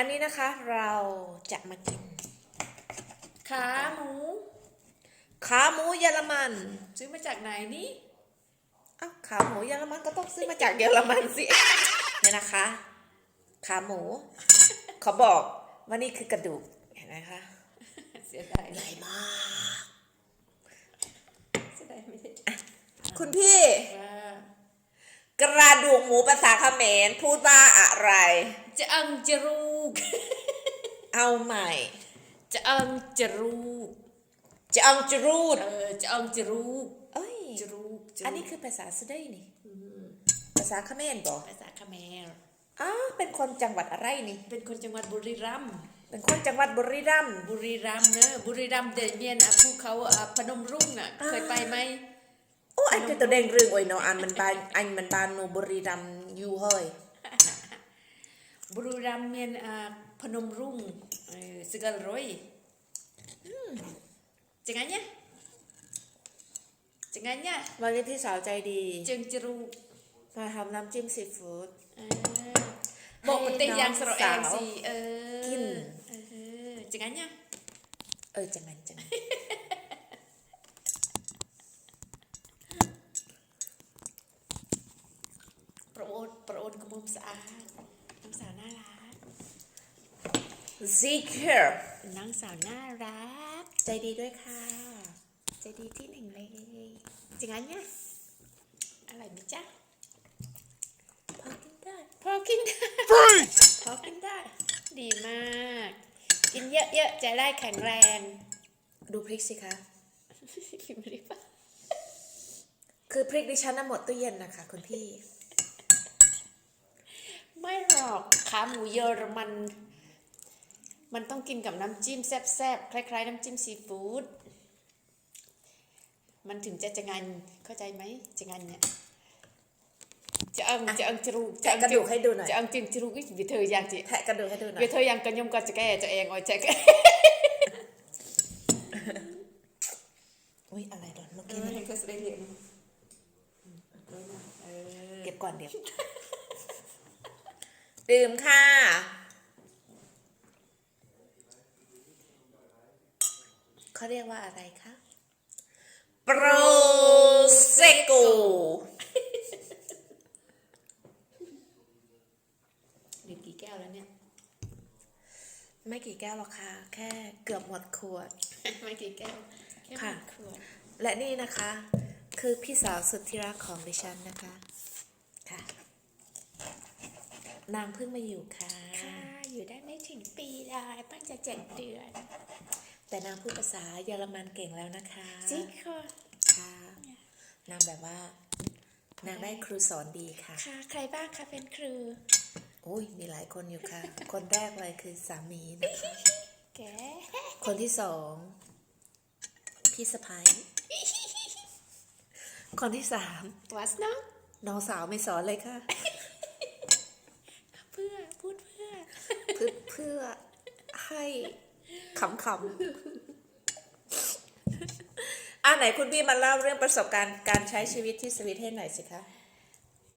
อันนี้นะคะเราจะมากิน ขาหมู ขาหมูเยอรมัน ซื้อมาจากไหนนี่อ้าวขาหมูเยอรมันก็ต้องซื้อมาจากเยอรมันสิเนี่ยนะคะ ขาหมูเขาบอกว่านี่คือกระดูกเห็นไหมคะเสียดายใหญ่มากเสียดายไม่ได้คุณพี่ว่า กระดูกหมูภาษาเขมรพูดว่าอะไร จะอังจะรูก เอาใหม่ จะอังจะรูก จะอังจรูด เออจะอังจะรูกเอ้ย จะรูกจะรูกอันนี้คือภาษาสุดได้นี่ ภาษาเขมรบอกภาษาเขมรอ้าวเป็นคนจังหวัดอะไรนี่ เป็นคนจังหวัดบุรีรัมย์เป็นคนจังหวัดบุรีรัมย์บุรีรัมย์เนอะบุรีรัมย์เดนเมียนอะภูเขาอะพนมรุ่งอะอ่าเคยไปไหม โอ้อันคือตัวเด้งเรื่องโอ้ยเนาะอันมันบานอันมันบานโนบุรีรัมย์อยู่เฮ้ยบุรีรัมย์เมียนอะพนมรุ่งเออสกลร้อยจังไงเนี่ยจังไงเนี่ยวันนี้พี่สาวใจดีจึงจะรู้มาทำน้ำจิ้มซีฟู้ดเออบอกมันเตยางสระแองให้น้องสาวสิเออกินเออจังไงเนี่ยเออจังงั้นจังงั้น ประโอ นประโอนกระมุมสะอาดน้องสาวน่ารักซีเคียร์น้องสาวน่ารัก ใจดีด้วยค่ะ ใจดีที่หนึ่งเลยจังไงเนี่ยอร่อยไหมจ๊ะพอกินได้ พอกินได้ พอกินได้ ดีมาก กินเยอะๆจะได้แข็งแรง ดูพริกสิคะกินไม่ได้ปะคือพริกดิฉันน่ะหมดตู้เย็นนะคะคุณพี่ ขาหมูเยอรมัน มันต้องกินกับน้ำจิ้มแซ่บๆ คล้าย ๆ น้ำจิ้มซีฟู้ด มันถึงจะจะงันเข้าใจไหมจะงันเนี่ยจะอังจะอังจะรูกแกะกระดูกให้ดูหน่อยจะอังจึงจะรูกวิเธอยังจิแทะกระดูกให้ดูหน่อวิยเธอยังกันยมก็จะแก้จะเองอ๋อยจะแก้อุ้ยอะไรหล่นเมื่อเอกี้อนี่ให้เขาเสด็จเรียนเออเก็บก่อนเดี๋ยว ดื่มค่ะ เขาเรียกว่าอะไรคะโปรเซโกดื่มกี่แก้วแล้วเนี่ย ไม่กี่แก้วหรอกค่ะ แค่เกือบหมดขวด ไม่กี่แก้ว แค่ค่ะหนึ่งขวด และนี่นะคะ คือพี่สาวสุดที่รักของดิฉันนะคะค่ะ นางเพิ่งมาอยู่ค่ะ ค่ะ อยู่ได้ไม่ถึงปีเลยเพิ่งจะเจ็ดเดือน แต่นางพูดภาษาเยอรมันเก่งแล้วนะคะจริงค่ะค่ะนางแบบว่า นางได้ครูสอนดีค่ะ ค่ะ ใครบ้างคะเป็นครูโอ้ยมีหลายคนอยู่ค่ะ คนแรกเลยคือสามีนะคะแกคนที่สองพี่สะพ้ายคนที่สามวัสเนาะน้องสาวไม่สอนเลยค่ะ เพื่อพูดเพื่อ เพื่อเพื่อให้ขำๆอ่าไหนคุณพี่มาเล่าเรื่องประสบการณ์การใช้ชีวิตที่สวิตให้หน่อยสิคะ